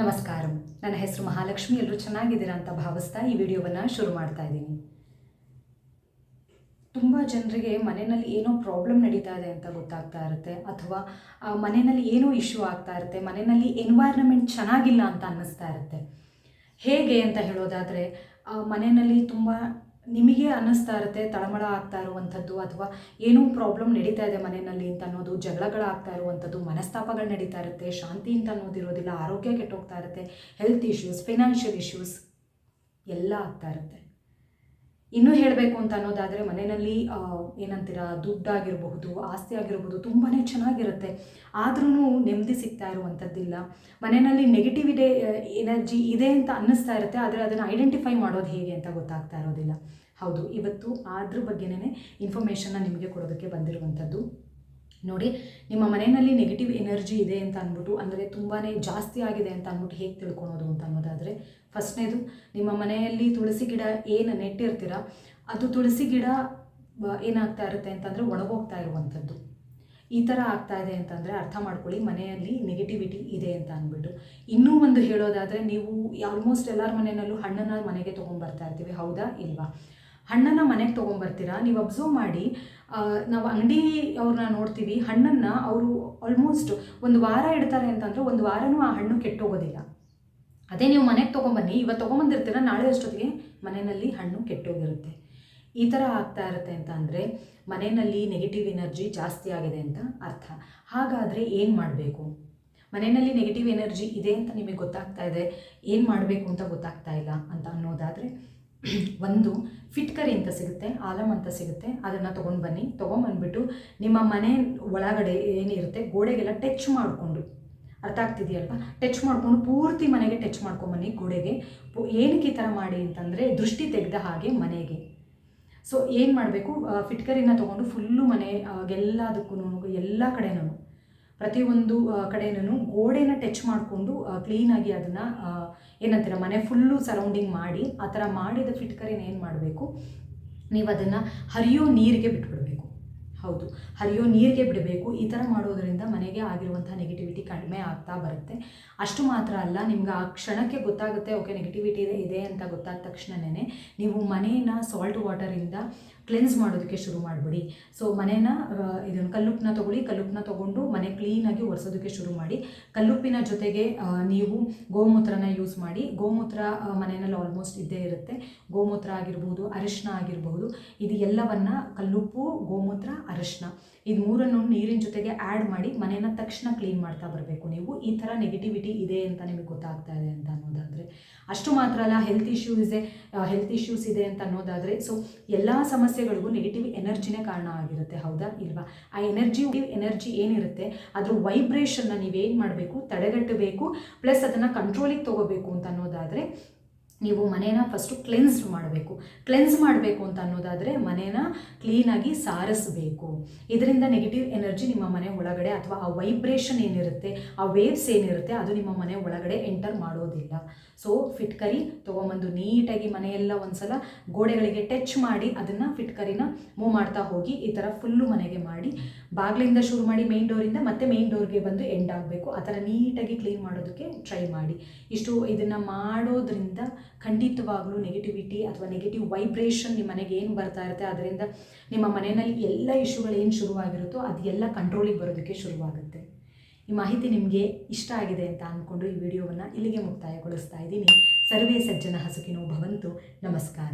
ನಮಸ್ಕಾರ. ನನ್ನ ಹೆಸರು ಮಹಾಲಕ್ಷ್ಮಿ. ಎಲ್ಲರೂ ಚೆನ್ನಾಗಿದ್ದೀರಾ ಅಂತ ಭಾವಿಸ್ತಾ ಈ ವಿಡಿಯೋವನ್ನು ಶುರು ಮಾಡ್ತಾ ಇದ್ದೀನಿ. ತುಂಬ ಜನರಿಗೆ ಮನೆಯಲ್ಲಿ ಏನೋ ಪ್ರಾಬ್ಲಮ್ ನಡೀತಾ ಇದೆ ಅಂತ ಗೊತ್ತಾಗ್ತಾ ಇರುತ್ತೆ. ಅಥವಾ ಮನೆಯಲ್ಲಿ ಏನೋ ಇಶ್ಯೂ ಆಗ್ತಾ ಇರುತ್ತೆ. ಮನೆಯಲ್ಲಿ ಎನ್ವೈರ್ನಮೆಂಟ್ ಚೆನ್ನಾಗಿಲ್ಲ ಅಂತ ಅನ್ನಿಸ್ತಾ ಇರುತ್ತೆ. ಹೇಗೆ ಅಂತ ಹೇಳೋದಾದರೆ ಮನೆಯಲ್ಲಿ ತುಂಬ ನಿಮಗೆ ಅನ್ನಿಸ್ತಾ ಇರುತ್ತೆ, ತಳಮಳ ಆಗ್ತಾ ಇರುವಂಥದ್ದು ಅಥವಾ ಏನೋ ಪ್ರಾಬ್ಲಮ್ ನಡೀತಾ ಇದೆ ಮನೆಯಲ್ಲಿ ಅಂತ ಅನ್ನೋದು ಜಗಳಗಳಾಗ್ತಾ ಇರುವಂಥದ್ದು, ಮನಸ್ತಾಪಗಳು ನಡೀತಾ ಇರುತ್ತೆ, ಶಾಂತಿ ಅಂತ ಅನ್ನೋದಿರೋದಿಲ್ಲ, ಆರೋಗ್ಯ ಕೆಟ್ಟೋಗ್ತಾ ಇರುತ್ತೆ ಹೆಲ್ತ್ ಇಶ್ಯೂಸ್ ಫಿನಾನ್ಷಿಯಲ್ ಇಶ್ಯೂಸ್ ಎಲ್ಲ ಆಗ್ತಾ ಇರುತ್ತೆ. ಇನ್ನೂ ಹೇಳಬೇಕು ಅಂತ ಅನ್ನೋದಾದರೆ ಮನೆಯಲ್ಲಿ ಏನಂತೀರ, ದುಡ್ಡಾಗಿರಬಹುದು ಆಸ್ತಿ ಆಗಿರಬಹುದು ತುಂಬಾ ಚೆನ್ನಾಗಿರುತ್ತೆ. ಆದ್ರೂ ನೆಮ್ಮದಿ ಸಿಗ್ತಾ ಇರುವಂಥದ್ದಿಲ್ಲ. ಮನೆಯಲ್ಲಿ ನೆಗೆಟಿವ್ ಇದೆ ಎನರ್ಜಿ ಇದೆ ಅಂತ ಅನ್ನಿಸ್ತಾ ಇರುತ್ತೆ, ಆದರೆ ಅದನ್ನು ಐಡೆಂಟಿಫೈ ಮಾಡೋದು ಹೇಗೆ ಅಂತ ಗೊತ್ತಾಗ್ತಾ ಇರೋದಿಲ್ಲ. ಹೌದು, ಇವತ್ತು ಅದ್ರ ಬಗ್ಗೆನೇ ಇನ್ಫಾರ್ಮೇಷನ್ನ ನಿಮಗೆ ಕೊಡೋದಕ್ಕೆ ಬಂದಿರುವಂಥದ್ದು. ನೋಡಿ, ನಿಮ್ಮ ಮನೆಯಲ್ಲಿ ನೆಗೆಟಿವ್ ಎನರ್ಜಿ ಇದೆ ಅಂತ ಅಂದ್ಬಿಟ್ಟು ಅಂದರೆ ತುಂಬಾ ಜಾಸ್ತಿ ಆಗಿದೆ ಅಂತ ಅಂದ್ಬಿಟ್ಟು ಹೇಗೆ ತಿಳ್ಕೊಳೋದು ಅಂತ ಅನ್ನೋದಾದರೆ ಫಸ್ಟ್ನೇದು, ನಿಮ್ಮ ಮನೆಯಲ್ಲಿ ತುಳಸಿ ಗಿಡ ಏನು ನೆಟ್ಟಿರ್ತೀರ, ಅದು ತುಳಸಿ ಗಿಡ ಏನಾಗ್ತಾ ಇರುತ್ತೆ ಅಂತಂದರೆ ಒಣಗೋಗ್ತಾ ಇರುವಂಥದ್ದು. ಈ ಥರ ಆಗ್ತಾ ಇದೆ ಅಂತಂದರೆ ಅರ್ಥ ಮಾಡ್ಕೊಳ್ಳಿ, ಮನೆಯಲ್ಲಿ ನೆಗೆಟಿವಿಟಿ ಇದೆ ಅಂತ ಅಂದ್ಬಿಟ್ಟು. ಇನ್ನೂ ಒಂದು ಹೇಳೋದಾದರೆ, ನೀವು ಆಲ್ಮೋಸ್ಟ್ ಎಲ್ಲರ ಮನೆಯಲ್ಲೂ ಹಣ್ಣನ್ನು ಮನೆಗೆ ತೊಗೊಂಡ್ಬರ್ತಾ ಇರ್ತೀವಿ, ಹೌದಾ ಇಲ್ವಾ? ಹಣ್ಣನ್ನು ಮನೆಗೆ ತೊಗೊಂಬರ್ತೀರಾ? ನೀವು ಅಬ್ಸರ್ವ್ ಮಾಡಿ ನಾವು ಅಂಗಡಿ ಅವ್ರನ್ನ ನೋಡ್ತೀವಿ, ಹಣ್ಣನ್ನು ಅವರು ಆಲ್ಮೋಸ್ಟ್ ಒಂದು ವಾರ ಇಡ್ತಾರೆ ಅಂತಂದರೆ ಒಂದು ವಾರನೂ ಆ ಹಣ್ಣು ಕೆಟ್ಟೋಗೋದಿಲ್ಲ. ಅದೇ ನೀವು ಮನೆಗೆ ತೊಗೊಂಬನ್ನಿ. ಇವತ್ತು ತೊಗೊಂಬಂದಿರ್ತೀರ, ನಾಳೆ ಅಷ್ಟೊತ್ತಿಗೆ ಮನೆಯಲ್ಲಿ ಹಣ್ಣು ಕೆಟ್ಟೋಗಿರುತ್ತೆ. ಈ ಥರ ಆಗ್ತಾ ಇರುತ್ತೆ ಅಂತ ಅಂದರೆ ಮನೆಯಲ್ಲಿ ನೆಗೆಟಿವ್ ಎನರ್ಜಿ ಜಾಸ್ತಿ ಆಗಿದೆ ಅಂತ ಅರ್ಥ. ಹಾಗಾದರೆ ಏನು ಮಾಡಬೇಕು? ಮನೆಯಲ್ಲಿ ನೆಗೆಟಿವ್ ಎನರ್ಜಿ ಇದೆ ಅಂತ ನಿಮಗೆ ಗೊತ್ತಾಗ್ತಾ ಇದೆ. ಏನು ಮಾಡಬೇಕು ಅಂತ ಗೊತ್ತಾಗ್ತಾ ಇಲ್ಲ ಅಂತ ಅನ್ನೋದಾದರೆ ಒಂದು ಫಿಟ್ಕರಿ ಅಂತ ಸಿಗುತ್ತೆ ಆಲಮ್ ಅಂತ ಸಿಗುತ್ತೆ. ಅದನ್ನು ತೊಗೊಂಡು ಬನ್ನಿ. ತೊಗೊಂಬಂದ್ಬಿಟ್ಟು ನಿಮ್ಮ ಮನೆ ಒಳಗಡೆ ಏನಿರುತ್ತೆ, ಗೋಡೆಗೆಲ್ಲ ಟಚ್ ಮಾಡಿಕೊಂಡು ಅರ್ಥ ಆಗ್ತಿದೆಯಲ್ವ? ಟಚ್ ಮಾಡ್ಕೊಂಡು ಪೂರ್ತಿ ಮನೆಗೆ ಟಚ್ ಮಾಡ್ಕೊಂಬನ್ನಿ ಗೋಡೆಗೆ. ಏನಕ್ಕೆ ಈ ಥರ ಮಾಡಿ ಅಂತಂದರೆ ದೃಷ್ಟಿ ತೆಗೆದ ಹಾಗೆ ಮನೆಗೆ. ಸೊ ಏನು ಮಾಡಬೇಕು? ಫಿಟ್ಕರಿನ ತೊಗೊಂಡು ಫುಲ್ಲು ಮನೆ ಎಲ್ಲದಕ್ಕೂ ಎಲ್ಲ ಕಡೆನೂ, ಪ್ರತಿಯೊಂದು ಕಡೆನೂ ಗೋಡೆನ ಟಚ್ ಮಾಡಿಕೊಂಡು ಕ್ಲೀನಾಗಿ ಅದನ್ನು ಏನಂತೀರ, ಮನೆ ಫುಲ್ಲು ಸರೌಂಡಿಂಗ್ ಮಾಡಿ, ಆ ಥರ ಮಾಡಿದ ಫಿಟ್ಕರಿನ ಏನು ಮಾಡಬೇಕು? ನೀವು ಅದನ್ನು ಹರಿಯೋ ನೀರಿಗೆ ಬಿಟ್ಬಿಡಬೇಕು. ಹೌದು. ಹರಿಯೋ ನೀರಿಗೆ ಬಿಡಬೇಕು. ಈ ಥರ ಮಾಡೋದರಿಂದ ಮನೆಗೆ ಆಗಿರುವಂಥ ನೆಗೆಟಿವಿಟಿ ಕಡಿಮೆ ಆಗ್ತಾ ಬರುತ್ತೆ. ಅಷ್ಟು ಮಾತ್ರ ಅಲ್ಲ, ನಿಮ್ಗೆ ಆ ಕ್ಷಣಕ್ಕೆ ಗೊತ್ತಾಗುತ್ತೆ, ಓಕೆ ನೆಗೆಟಿವಿಟಿ ಇದೆ ಇದೆ ಅಂತ ಗೊತ್ತಾದ ತಕ್ಷಣವೇ ನೀವು ಮನೆಯನ್ನು ಸಾಲ್ಟ್ ವಾಟರಿಂದ ಕ್ಲೆನ್ಸ್ ಮಾಡೋದಕ್ಕೆ ಶುರು ಮಾಡಿಬಿಡಿ. ಸೊ ಮನೇನ ಇದನ್ನು ಕಲ್ಲುಪ್ಪನ್ನ ತೊಗೊಳ್ಳಿ ಕಲ್ಲುಪ್ಪನ್ನ ತೊಗೊಂಡು ಮನೆ ಕ್ಲೀನಾಗಿ ಒರೆಸೋದಕ್ಕೆ ಶುರು ಮಾಡಿ. ಕಲ್ಲುಪ್ಪಿನ ಜೊತೆಗೆ ನೀವು ಗೋಮೂತ್ರನ ಯೂಸ್ ಮಾಡಿ. ಗೋಮೂತ್ರ ಮನೆಯಲ್ಲಿ ಆಲ್ಮೋಸ್ಟ್ ಇದ್ದೇ ಇರುತ್ತೆ. ಗೋಮೂತ್ರ ಆಗಿರ್ಬೋದು ಅರಿಶಿನ ಆಗಿರಬಹುದು ಇದು ಎಲ್ಲವನ್ನು ಕಲ್ಲುಪ್ಪು, ಗೋಮೂತ್ರ ಅರಿಶಿನ ಇದು ಮೂರನ್ನು ನೀರಿನ ಜೊತೆಗೆ ಆ್ಯಡ್ ಮಾಡಿ ಮನೇನ ತಕ್ಷಣ ಕ್ಲೀನ್ ಮಾಡ್ತಾ ಬರಬೇಕು. ನೀವು ಈ ಥರ ನೆಗೆಟಿವಿಟಿ ಇದೆ ಅಂತ ನಿಮಗೆ ಗೊತ್ತಾಗ್ತಾ ಇದೆ ಅಂತ ಅನ್ನೋದಾದರೆ, ಅಷ್ಟು ಮಾತ್ರ ಅಲ್ಲ ಹೆಲ್ತ್ ಇಶ್ಯೂಸ್ ಇದೆ ಹೆಲ್ತ್ ಇಶ್ಯೂಸ್ ಇದೆ ಅಂತ ಅನ್ನೋದಾದರೆ ಸೊ ಎಲ್ಲ ಸಮಸ್ಯೆಗಳಿಗೂ ನೆಗೆಟಿವ್ ಎನರ್ಜಿನೇ ಕಾರಣ ಆಗಿರುತ್ತೆ, ಹೌದಾ? ಇಲ್ವಾ? ಆ ಎನರ್ಜಿ ಎನರ್ಜಿ ಏನಿರುತ್ತೆ, ಅದ್ರ ವೈಬ್ರೇಷನ್ನ ನೀವೇನು ಮಾಡಬೇಕು, ತಡೆಗಟ್ಟಬೇಕು ಪ್ಲಸ್ ಅದನ್ನು ಕಂಟ್ರೋಲಿಗೆ ತೊಗೋಬೇಕು ಅಂತ ಅನ್ನೋದಾದರೆ ನೀವು ಮನೇನ ಫಸ್ಟು ಕ್ಲೆನ್ಸ್ ಮಾಡಬೇಕು. ಕ್ಲೆನ್ಸ್ ಮಾಡಬೇಕು ಅಂತ ಅನ್ನೋದಾದರೆ ಮನೇನ ಕ್ಲೀನಾಗಿ ಸಾರಿಸಬೇಕು. ಇದರಿಂದ ನೆಗೆಟಿವ್ ಎನರ್ಜಿ ನಿಮ್ಮ ಮನೆ ಒಳಗಡೆ ಅಥವಾ ಆ ವೈಬ್ರೇಷನ್ ಏನಿರುತ್ತೆ, ಆ ವೇವ್ಸ್ ಏನಿರುತ್ತೆ, ಅದು ನಿಮ್ಮ ಮನೆ ಒಳಗಡೆ ಎಂಟರ್ ಮಾಡೋದಿಲ್ಲ. ಸೊ ಫಿಟ್ಕರಿ ತೊಗೊಂಬಂದು ನೀಟಾಗಿ ಮನೆಯೆಲ್ಲ ಒಂದ್ಸಲ ಗೋಡೆಗಳಿಗೆ ಟಚ್ ಮಾಡಿ ಅದನ್ನು ಫಿಟ್ಕರಿನ ಮೂವ್ ಮಾಡ್ತಾ ಹೋಗಿ ಈ ಥರ ಫುಲ್ಲು ಮನೆಗೆ ಮಾಡಿ, ಬಾಗಿಲಿಂದ ಶುರು ಮಾಡಿ ಮೇನ್ ಡೋರಿಂದ ಮತ್ತೆ ಮೇನ್ ಡೋರ್ಗೆ ಬಂದು ಎಂಡ್ ಆಗಬೇಕು. ಆ ಥರ ನೀಟಾಗಿ ಕ್ಲೀನ್ ಮಾಡೋದಕ್ಕೆ ಟ್ರೈ ಮಾಡಿ. ಇಷ್ಟು ಇದನ್ನು ಮಾಡೋದ್ರಿಂದ ಖಂಡಿತವಾಗ್ಲೂ ನೆಗೆಟಿವಿಟಿ ಅಥವಾ ನೆಗೆಟಿವ್ ವೈಬ್ರೇಷನ್ ನಿಮ್ಮ ಮನೆಗೆ ಏನು ಬರ್ತಾ ಇರುತ್ತೆ, ಅದರಿಂದ ನಿಮ್ಮ ಮನೆಯಲ್ಲಿ ಎಲ್ಲ ಇಶ್ಯೂಗಳು ಏನು ಶುರುವಾಗಿರುತ್ತೋ ಅದೆಲ್ಲ ಕಂಟ್ರೋಲಿಗೆ ಬರೋದಕ್ಕೆ ಶುರುವಾಗುತ್ತೆ. ಈ ಮಾಹಿತಿ ನಿಮಗೆ ಇಷ್ಟ ಆಗಿದೆ ಅಂತ ಅಂದ್ಕೊಂಡು ಈ ವಿಡಿಯೋವನ್ನು ಇಲ್ಲಿಗೆ ಮುಕ್ತಾಯಗೊಳಿಸ್ತಾ ಇದ್ದೀನಿ. ಸರ್ವೇ ಸಜ್ಜನ ಹಸುಕಿನೋ ಭವಂತು. ನಮಸ್ಕಾರ.